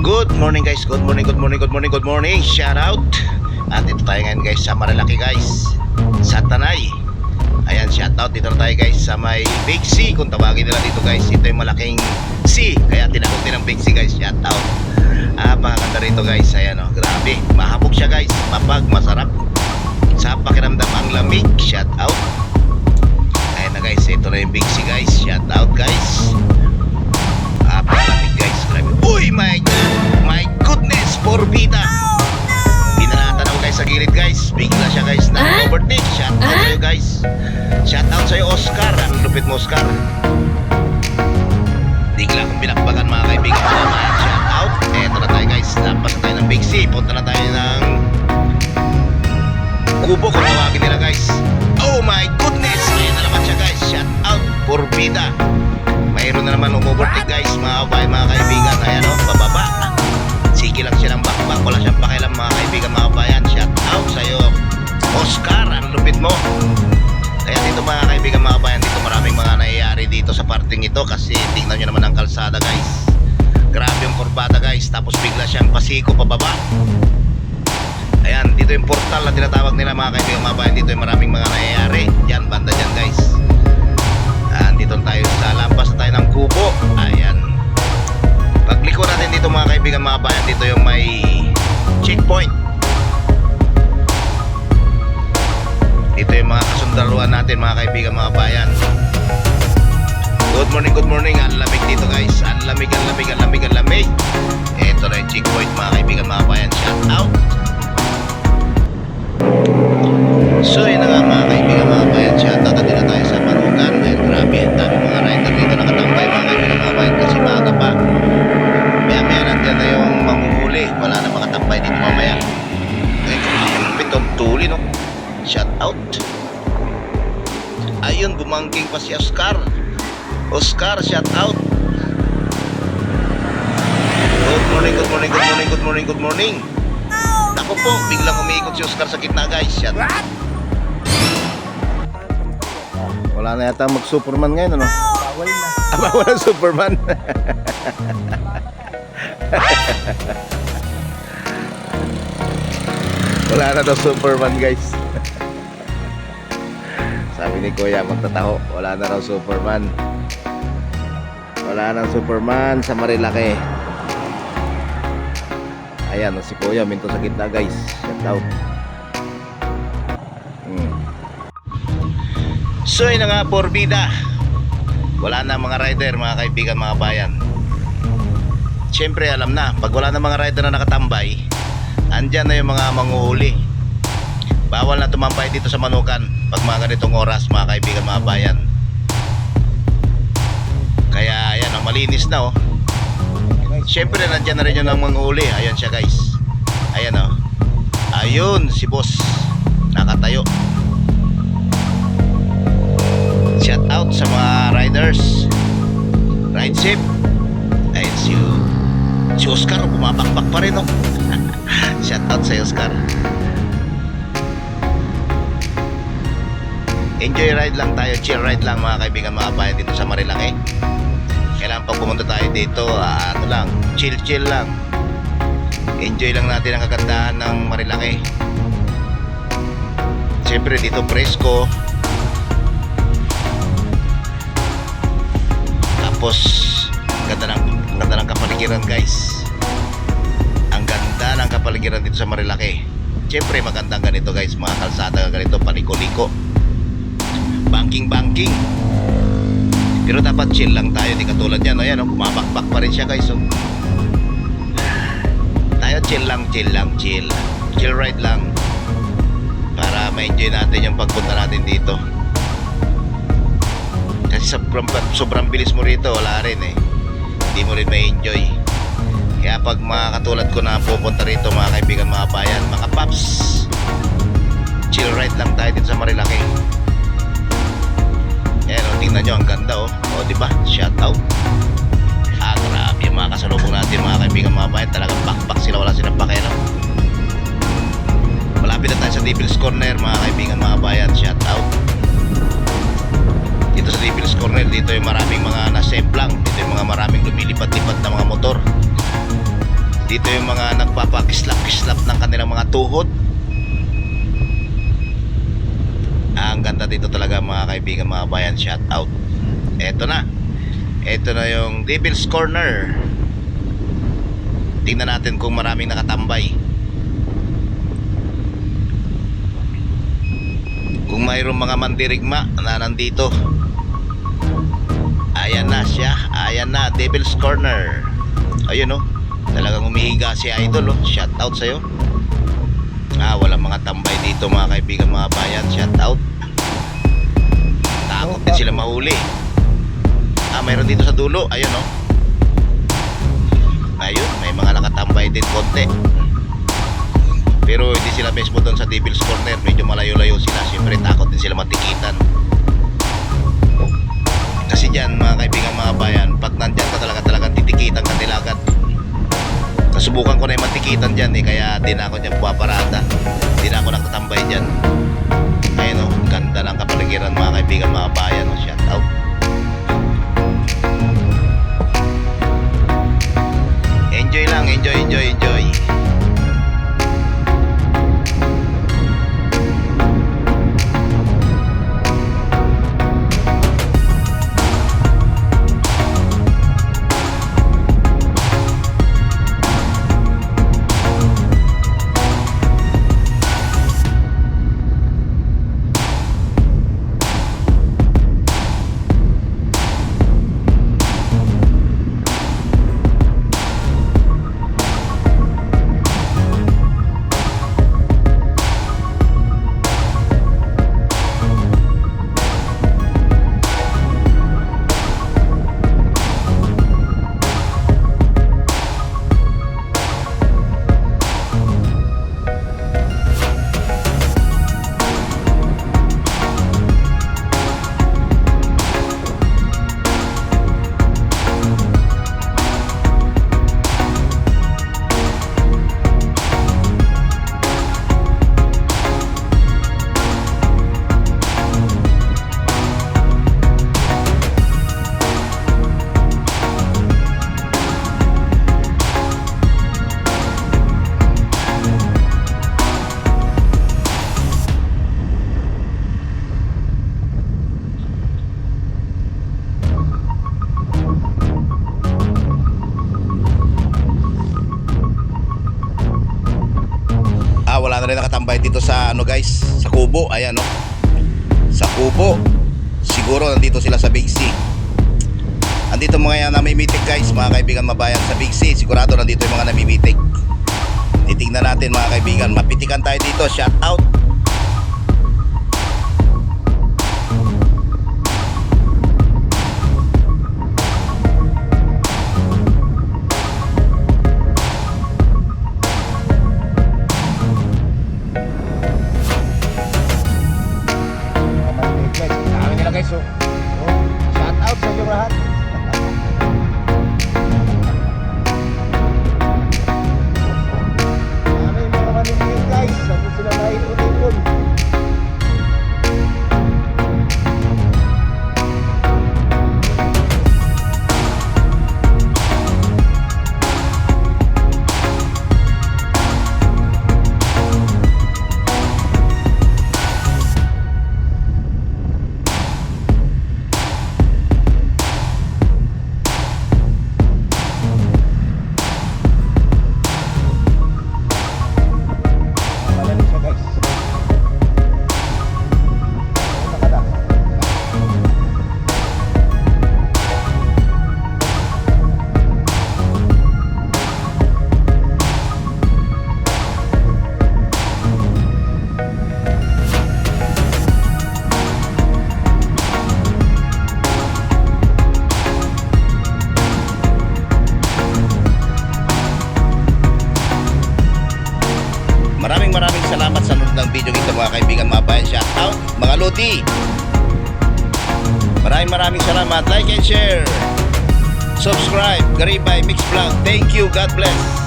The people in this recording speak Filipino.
Good morning guys, good morning, good morning, good morning, good morning. Shout out. At ito tayo ngayon guys sa Marilaki guys. Sa Tanay. Ayan, shout out. Dito na tayo guys sa may Big C Kung tawagin nila dito guys. Ito yung malaking C. Kaya tinawag din ng Big C guys, shout out. Ah, pakaganda rito guys. Ayan o, grabe. Mahabog siya guys, mapag, masarap. Sa pakiramdam ang lamig. Shout out. Ayan na guys, ito na yung Big C guys. Shout out guys My my goodness, Forbida. Pinalatan ako guys sa gilid guys. Bigla siya guys na overtake. Shout out sa'yo guys. Shout out sa'yo Oscar. Ang lupit mo Oscar. Bigla akong binakbakan mga kaibigan naman. Shout out. Eto na tayo guys. Lapas na tayo ng Big C. Punta na tayo ng Kubo kung tawagin nila guys. Oh my goodness. Ayan na naman siya guys. Shout out. Forbida. Dito sa parting ito kasi tingnan nyo naman ang kalsada guys. Grabe yung kurbada guys. Tapos bigla siyang pasiko pababa. Ayan, dito yung portal na tinatawag nila mga kaibigan, mga kabayan. Dito yung maraming mga nangyayari. Yan, banda dyan guys. Andito tayo sa lampas na tayo ng kubo. Ayan. Pagliko natin dito mga kaibigan mga bayan, dito yung may checkpoint. Dito yung mga kasundaluan natin mga kaibigan mga bayan. Good morning, good morning. Ang lamig dito guys. Ang lamig, ang lamig, ang lamig, ang lamig. Ito na yung checkpoint mga kaibigan mga bayan. Shout out. So yun na nga mga kaibigan mga bayan Shout out na tayo sa Manugan Ay grabe ang dami mga rider dito nakatambay mga kaibigan mga bayan Kasi maaga pa Maya maya nandyan na yung manguhuli Wala na mga tambay dito mamaya Ay kumapit ang tuli no Shout out Ayun bumangking pa si Oscar Oscar shout out Good morning, good morning, good morning, good morning, good morning Naku po, biglang umiikot si Oscar sa gitna guys Shout out Wala na yata mag-Superman ngayon, ano? Bawal na. Ah, bawal ang Superman. Wala na daw Superman, guys. Sabi ni Kuya, magtataho. Wala na raw Superman. Wala nang Superman sa Marilaki. Ayan, si Kuya, minto sa gitna, guys. Shout out. Hmm. So yun nga Borbida Wala na mga rider mga kaibigan mga bayan Siyempre alam na Pag wala na mga rider na nakatambay Andyan na yung mga manguhuli Bawal na tumambay dito sa Manukan Pag mga ganitong oras mga kaibigan mga bayan Kaya ayan oh, malinis na oh Siyempre nandyan na rin yung manguhuli Ayan siya guys Ayan oh Ayun si boss Nakatayo Shout out sa mga riders. Ride safe. Ayun si, si Oscar, bumabakbak pa rin, no? Shout out sa Oscar. Enjoy ride lang tayo, chill ride lang mga kaibigan, mga bayan dito sa Marilaki. Pumunta tayo dito, ah, ano lang, chill chill lang. Enjoy lang natin ang kagandahan ng Marilaki. Siyempre dito presko, Tapos, ganda ng, ganda ng kapaligiran guys. Ang ganda ng kapaligiran dito sa Marilaki. Siyempre, magandang ganito guys. Mga kalsada ganito, paliko-liko. Banking-banking. Pero dapat chill lang tayo. Di katulad yan. Ayan, oh, bumabakbak pa rin siya guys. Oh. Tayo chill lang, chill lang, chill. Chill ride lang. Para ma-enjoy natin yung pagpunta natin dito. Kasi sobrang, sobrang bilis mo rito, wala rin eh. Hindi mo rin ma-enjoy. Kaya pag mga katulad ko na pupunta rito mga kaibigan, mga bayan, mga paps, chill ride lang tayo dito sa Marilaki. Nyo, ang ganda o. O, di ba? Shout out. Ah, grabe yung mga kasalubong natin mga kaibigan, mga bayan. Talagang backpack sila, wala silang pakialam. Malapit na tayo sa Devil's Corner mga kaibigan, mga bayan. Shout out dito sa Devil's Corner dito yung maraming mga nasemplang dito yung mga maraming lumilipad-lipad na mga motor Dito yung mga nagpapakislap-kislap ng kanilang mga tuhod. Ah, Ang ganda dito talaga mga kaibigan, mga bayan. Shout out. Eto na. Eto na yung Devil's Corner. Tingnan natin kung maraming nakatambay. Kung mayroong mga mandirigma na nandito. Ayan na siya. Ayan na, Devil's Corner. Ayun oh. Talagang umihiga si Idol oh. Shout out sa'yo. Ah, walang mga tambay dito mga kaibigan, mga bayan. Shout out. Takot din sila mahuli. Ah, mayroon dito sa dulo. Ayun oh. Ayun, may mga nakatambay din konti. Pero hindi sila mismo doon sa Devil's Corner. Medyo malayo-layo sila. Siyempre, takot din sila matikitan. Kasi dyan, mga kaibigan, mga bayan, pag nandyan ka talaga talagang titikitan ka nila agad. Nasubukan ko na yung matikitan dyan eh, kaya di na ako dyan puwaparada. Di na ako nakatambay dyan. Kaibigan, mga bayan. Rin nakatambay dito sa ano guys, sa Kubo. Ayan no. Sa Kubo. Siguro nandito sila sa Big C. Andito mga yan namimitik guys, mga kaibigan mabayan sa Big C. Sigurado nandito yung mga namimitik. Titingnan natin mga kaibigan, mapitikan tayo dito. Shout out. Guys oh. Shout out sa inyo lahat. Salamat sa nanonood ng video ito mga kaibigan mga bayan. Shout out mga Lodi. Maraming maraming salamat. Like and share. Subscribe. Garibay Mix Vlog. Thank you. God bless.